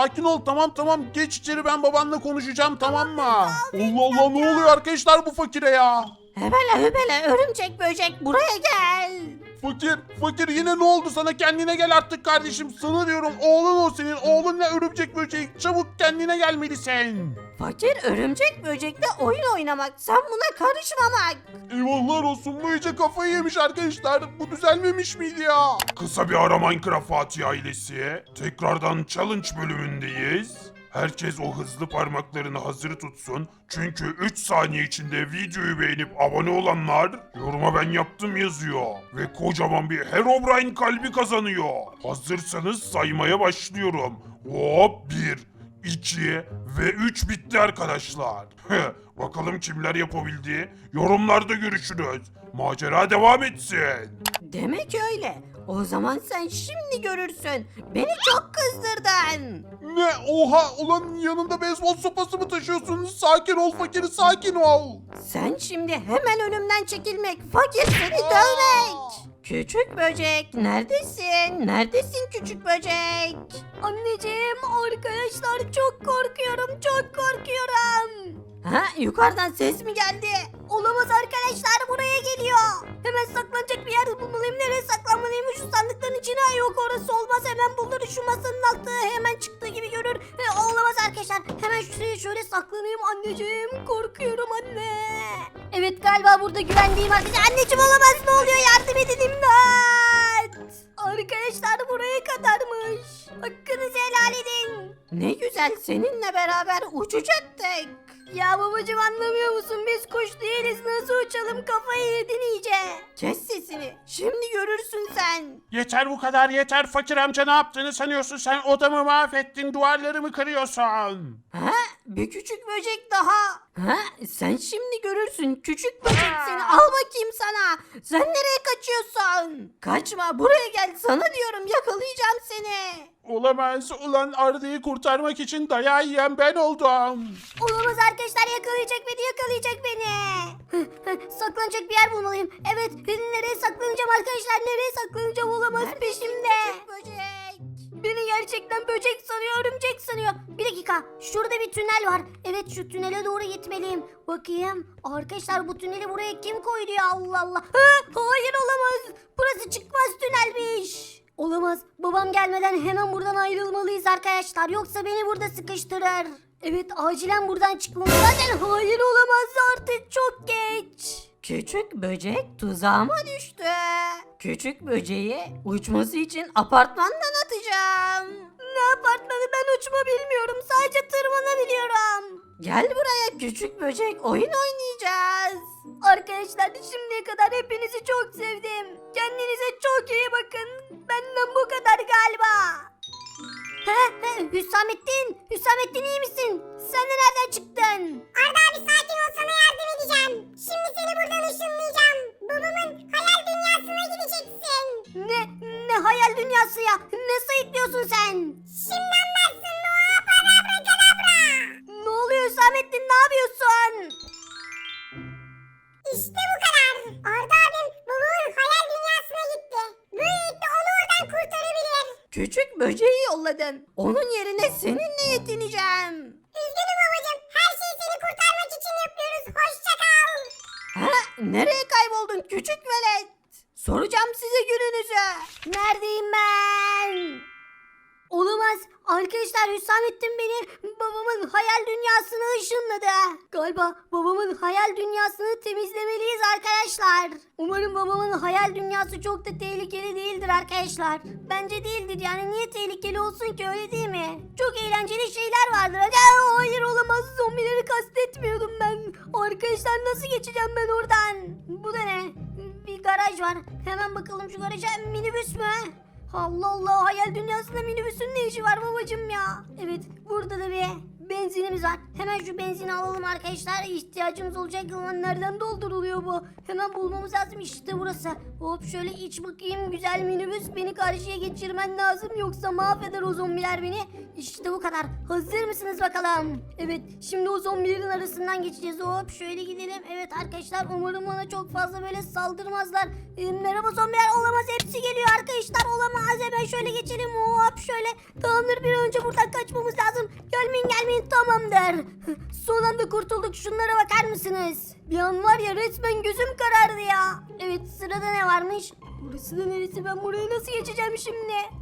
Sakin ol. Tamam tamam. Geç içeri ben babanla konuşacağım tamam mı? Allah Allah ne oluyor arkadaşlar bu fakire ya? Hebele hebele örümcek böcek buraya gel. Fakir, fakir yine ne oldu sana? Kendine gel artık kardeşim. Sana diyorum oğlun o senin. Oğlunla örümcek böcek. Çabuk kendine gelmelisin. Fakir örümcek böcekle oyun oynamak. Sen buna karışmamak. Eyvallah olsun bu iyice kafayı yemiş arkadaşlar. Bu düzelmemiş miydi ya? Kısa bir ara Minecraft Fatih ailesi. Tekrardan challenge bölümündeyiz. Herkes o hızlı parmaklarını hazır tutsun. Çünkü 3 saniye içinde videoyu beğenip abone olanlar yoruma ben yaptım yazıyor. Ve kocaman bir Herobrine kalbi kazanıyor. Hazırsanız saymaya başlıyorum. Hop 1, 2 ve 3 bitti arkadaşlar. Bakalım kimler yapabildi. Yorumlarda görüşürüz. Macera devam etsin. Demek öyle. O zaman sen şimdi görürsün. Beni çok kızdırdın. Ne? Oha! Ulan yanında beyzbol sopası mı taşıyorsun? Sakin ol fakir sakin ol. Sen şimdi hemen önümden çekilmek, fakir seni dövmek. Küçük böcek neredesin? Neredesin küçük böcek? Anneciğim arkadaşlar çok korkuyorum çok korkuyorum. Ha yukarıdan ses mi geldi? Olamaz arkadaşlar buraya geliyor. Hemen saklanacak bir yer bulmalıyım. Nereye saklanmalıyım? Şu sandıkların içine yok orası olmaz. Hemen bulur şu masanın altı. Hemen çıktığı gibi görür. E, olamaz arkadaşlar. Hemen şuraya şöyle saklanayım anneciğim. Korkuyorum anne. Evet galiba burada güvendiğim arkadaşlar. Anneciğim olamaz ne oluyor? Yardım edin imdat. Arkadaşlar buraya kadarmış. Hakkınızı helal edin. Ne güzel seninle beraber uçacaktık. Ya babacım anlamıyor musun? Biz kuş değiliz. Nasıl uçalım? Kafayı yedin iyice. Kes sesini. Şimdi görürsün sen. Yeter bu kadar yeter fakir amca ne yaptığını sanıyorsun sen odamı mahvettin duvarlarımı kırıyorsun. Ha? Bir küçük böcek daha. Ha? Sen şimdi görürsün. Küçük böcek seni. Al bakayım sana. Sen nereye kaçıyorsun? Kaçma. Buraya gel. Sana diyorum. Yakalayacağım seni. Olamaz ulan Arda'yı kurtarmak için dayağı yiyen ben oldum. Olamaz arkadaşlar yakalayacak beni yakalayacak beni. Saklanacak bir yer bulmalıyım. Evet nereye saklanacağım arkadaşlar nereye saklanacağım olamaz peşimde. Gerçekten böcek sanıyor örümcek sanıyor. Bir dakika şurada bir tünel var. Evet şu tünele doğru gitmeliyim. Bakayım arkadaşlar bu tüneli buraya kim koydu ya Allah Allah. Ha, hayır olamaz. Burası çıkmaz tünelmiş. Olamaz. Babam gelmeden hemen buradan ayrılmalıyız arkadaşlar. Yoksa beni burada sıkıştırır. Evet acilen buradan çıkmamız zaten hayır olamaz artık çok geç. Küçük böcek tuzağıma düştü. Küçük böceği uçması için apartmandan atacağım. Ne apartmanı ben uçma bilmiyorum sadece tırmanabiliyorum. Gel buraya küçük böcek oyun oynayacağız. Arkadaşlar şimdiye kadar hepinizi çok sevdim. Kendinize çok iyi bakın. Benden bu kadar galiba. Hüsamettin, Hüsamettin iyi misin? Sen de nereden çıktın? Arda abi sakin ol sana yardım edeceğim. Şimdi seni buradan ışınlayacağım. Babamın hayal dünyasına gideceksin. Ne, ne hayal dünyası ya? Ne sayıklıyorsun sen? Şimdi anlarsın Noah Parabrakadabra. Ne oluyor Hüsamettin ne yapıyorsun? İşte bu kadar. Arda abim babamın hayal dünyasına gitti. Böylelikle onu oradan kurtarabilir. Küçük böceği yolladın. Onun yerine seninle yetineceğim. Üzgünüm babacığım. Her şeyi seni kurtarmak için yapıyoruz. Hoşça kal. Ha, nereye kayboldun küçük velet? Soracağım size gününüzü. Neredeyim ben? Olamaz. Arkadaşlar Hüsamettin beni babamın hayal dünyasına ışınladı. Galiba babamın hayal dünyasını temizlemeliyiz arkadaşlar. Umarım babamın hayal dünyası çok da tehlikeli değildir arkadaşlar. Bence değildir yani niye tehlikeli olsun ki öyle değil mi? Çok eğlenceli şeyler vardır. Aa, hayır olamaz zombileri kastetmiyordum ben. Arkadaşlar nasıl geçeceğim ben oradan? Bu da ne? Bir garaj var. Hemen bakalım şu garaja minibüs mü? Allah Allah hayal dünyasında minibüsün ne işi var babacım ya? Evet burada da bir benzinimiz var. Hemen şu benzini alalım arkadaşlar. İhtiyacımız olacak ama nereden dolduruluyor bu? Hemen bulmamız lazım. İşte burası. Hop şöyle iç bakayım. Güzel minibüs. Beni karşıya geçirmen lazım. Yoksa mahveder o zombiler beni. İşte bu kadar. Hazır mısınız bakalım? Evet. Şimdi o zombilerin arasından geçeceğiz. Hop şöyle gidelim. Evet arkadaşlar umarım bana çok fazla böyle saldırmazlar. Ee, merhaba zombiler. Olamaz. Hepsi geliyor arkadaşlar. Olamaz. Hemen şöyle geçelim. Hop şöyle. Tamamdır bir önce buradan kaçmamız lazım. Gelmeyin gelmeyin. Tamamdır. Son anda kurtulduk. Şunlara bakar mısınız? Bir an var ya resmen gözüm karardı ya. Evet sırada ne varmış? Burası da neresi? Ben burayı nasıl geçeceğim şimdi?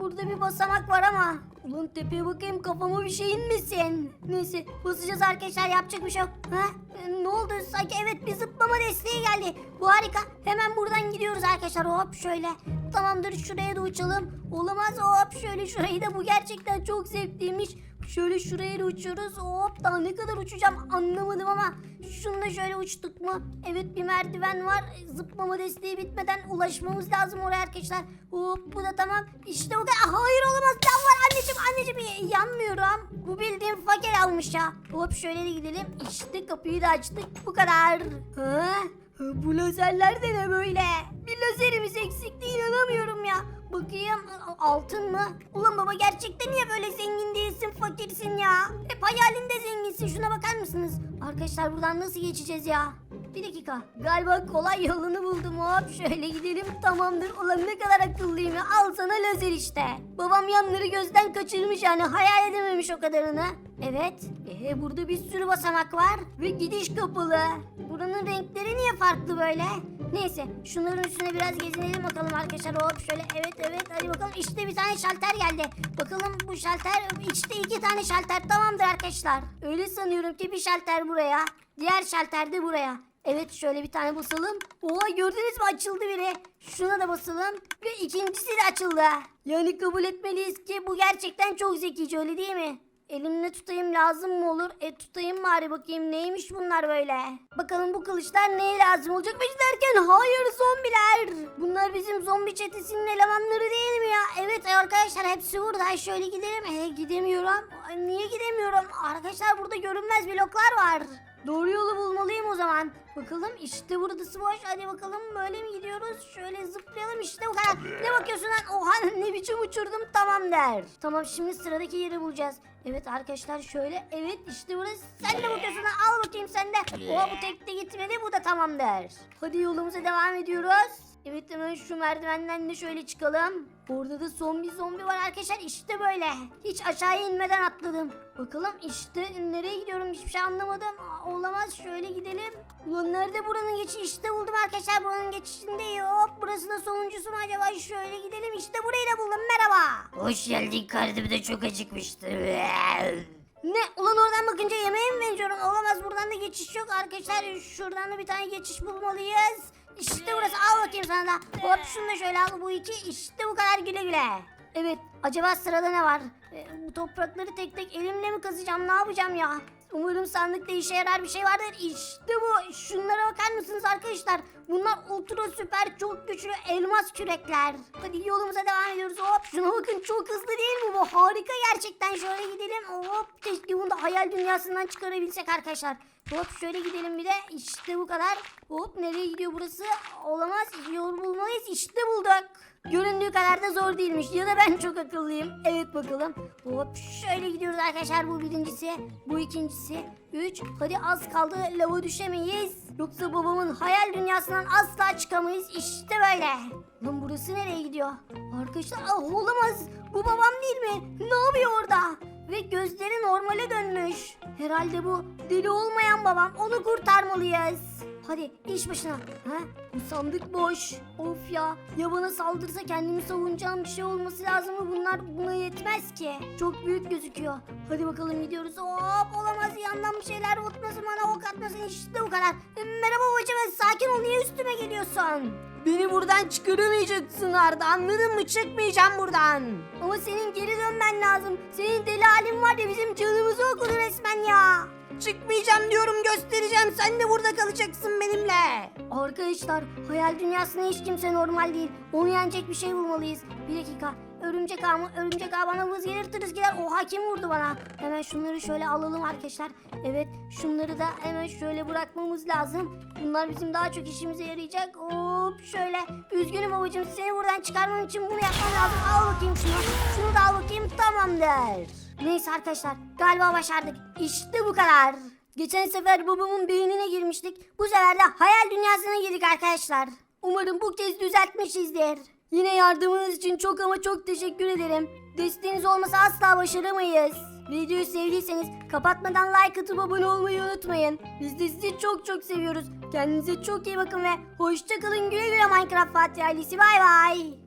Burada bir basamak var ama. Ulan tepeye bakayım kafama bir şey inmesin. Neyse basacağız arkadaşlar yapacak bir şey yok. Ha? E, Ne oldu? Sanki evet bir zıplama desteği geldi. Bu harika. Hemen buradan gidiyoruz arkadaşlar. Hop şöyle. Tamamdır şuraya da uçalım. Olamaz hop şöyle şurayı da bu gerçekten çok zevkliymiş. Şöyle şuraya da uçuyoruz. Hop daha ne kadar uçacağım anlamadım ama. Şunu da şöyle uçtuk mu? Evet bir merdiven var. Zıplama desteği bitmeden ulaşmamız lazım oraya arkadaşlar. Hop bu da tamam. İşte bu kadar. Hayır olamaz. Can var anneciğim anneciğim. Yanmıyorum. Bu bildiğim fakir almış ya. Hop şöyle de gidelim. İşte kapıyı da açtık. Bu kadar. Ha? Bu lazerler de ne böyle? Bir lazerimiz eksikti inanamıyorum ya. Bakayım altın mı? Ulan baba gerçekten niye böyle zengin değilsin fakirsin ya? Hep hayalinde zenginsin şuna bakar mısınız? Arkadaşlar buradan nasıl geçeceğiz ya? Bir dakika. Galiba kolay yolunu buldum. Hop şöyle gidelim. Tamamdır. Ulan ne kadar akıllıyım ya. Al sana lazer işte. Babam yanları gözden kaçırmış yani. Hayal edememiş o kadarını. Evet. Ee, burada bir sürü basamak var. Ve gidiş kapalı. Buranın renkleri niye farklı böyle? Neyse şunların üstüne biraz gezinelim bakalım arkadaşlar. Hop şöyle evet evet hadi bakalım. İşte bir tane şalter geldi. Bakalım bu şalter işte iki tane şalter tamamdır arkadaşlar. Öyle sanıyorum ki bir şalter buraya. Diğer şalter de buraya. Evet şöyle bir tane basalım. Oha gördünüz mü açıldı biri. Şuna da basalım. Ve ikincisi de açıldı. Yani kabul etmeliyiz ki bu gerçekten çok zekice öyle değil mi? Elimle tutayım lazım mı olur? E tutayım bari bakayım neymiş bunlar böyle? Bakalım bu kılıçlar neye lazım olacakmış derken hayır zombiler. Bunlar bizim zombi çetesinin elemanları değil mi ya? Evet arkadaşlar hepsi burada. Şöyle gidelim. E gidemiyorum. Ay, niye gidemiyorum? Arkadaşlar burada görünmez bloklar var. Doğru yolu bulmalıyım o zaman. Bakalım işte burası boş. Hadi bakalım böyle mi gidiyoruz? Şöyle zıplayalım işte bu kadar. Ne bakıyorsun lan? Oha ne biçim uçurdum tamam der. Tamam şimdi sıradaki yeri bulacağız. Evet arkadaşlar şöyle. Evet işte burası. Sen de bakıyorsun lan. Al bakayım sen de. Oha bu tek de gitmedi. Bu da tamam der. Hadi yolumuza devam ediyoruz. Evet hemen şu merdivenden de şöyle çıkalım. Orada da zombi zombi var arkadaşlar işte böyle. Hiç aşağıya inmeden atladım. Bakalım işte nereye gidiyorum hiçbir şey anlamadım. Aa, olamaz şöyle gidelim. Ulan nerede buranın geçişi işte buldum arkadaşlar buranın geçişinde hop burası da sonuncusu mu acaba şöyle gidelim işte burayı da buldum merhaba. Hoş geldin karnım da çok acıkmıştı. Ne ulan oradan bakınca yemeğe mi benziyorum olamaz buradan da geçiş yok arkadaşlar şuradan da bir tane geçiş bulmalıyız. İşte burası al bakayım sana da. Hop şunu da şöyle al bu iki işte bu kadar güle güle. Evet acaba sırada ne var? Ee, bu toprakları tek tek elimle mi kazacağım ne yapacağım ya? Umarım sandıkta işe yarar bir şey vardır. İşte bu. Şunlara bakar mısınız arkadaşlar? Bunlar ultra süper çok güçlü elmas kürekler. Hadi yolumuza devam ediyoruz. Hop şuna bakın çok hızlı değil mi bu? Harika gerçekten. Şöyle gidelim. Hop keşke bunu da hayal dünyasından çıkarabilsek arkadaşlar. Hop şöyle gidelim bir de. İşte bu kadar. Hop nereye gidiyor burası? Olamaz. Yol bulmalıyız. İşte bulduk. Göründüğü kadar da zor değilmiş. Ya da ben çok akıllıyım. Evet bakalım. Hop şöyle gidiyoruz arkadaşlar. Bu birincisi. Bu ikincisi. Üç. Hadi az kaldı. Lava düşemeyiz. Yoksa babamın hayal dünyasından asla çıkamayız. İşte böyle. Lan burası nereye gidiyor? Arkadaşlar ah, olamaz. Bu babam değil mi? Ne yapıyor orada? Ve gözleri normale dönmüş. Herhalde bu deli olmayan babam. Onu kurtarmalıyız. Hadi iş başına. Ha? Bu sandık boş. Of ya. Ya bana saldırsa kendimi savunacağım bir şey olması lazım mı? Bunlar buna yetmez ki. Çok büyük gözüküyor. Hadi bakalım gidiyoruz. Hop olamaz yandan bir şeyler atmasın bana ok atmasın işte bu kadar. Merhaba babacığım sakin ol niye üstüme geliyorsun? Beni buradan çıkaramayacaksın Arda anladın mı? Çıkmayacağım buradan. Ama senin geri dönmen lazım. Senin deli halin var ya bizim canımızı okudu resmen ya. Çıkmayacağım diyorum göstereceğim. Sen de burada kalacaksın benimle. Arkadaşlar hayal dünyasında hiç kimse normal değil. Onu yenecek bir şey bulmalıyız. Bir dakika. örümcek ağ mı? Örümcek ağ bana vız gelir tırıs gider. Oha kim vurdu bana? Hemen şunları şöyle alalım arkadaşlar. Evet şunları da hemen şöyle bırakmamız lazım. Bunlar bizim daha çok işimize yarayacak. Hop şöyle. Üzgünüm babacığım seni buradan çıkarmam için bunu yapmam lazım. Al bakayım şunu. Şunu da al bakayım tamamdır. Neyse arkadaşlar galiba başardık. İşte bu kadar. Geçen sefer babamın beynine girmiştik. Bu sefer de hayal dünyasına girdik arkadaşlar. Umarım bu kez düzeltmişizdir. Yine yardımınız için çok ama çok teşekkür ederim. Desteğiniz olmasa asla başaramayız. Videoyu sevdiyseniz kapatmadan like atıp abone olmayı unutmayın. Biz de sizi çok çok seviyoruz. Kendinize çok iyi bakın ve hoşçakalın güle güle Minecraft Fatih ailesi bay bay.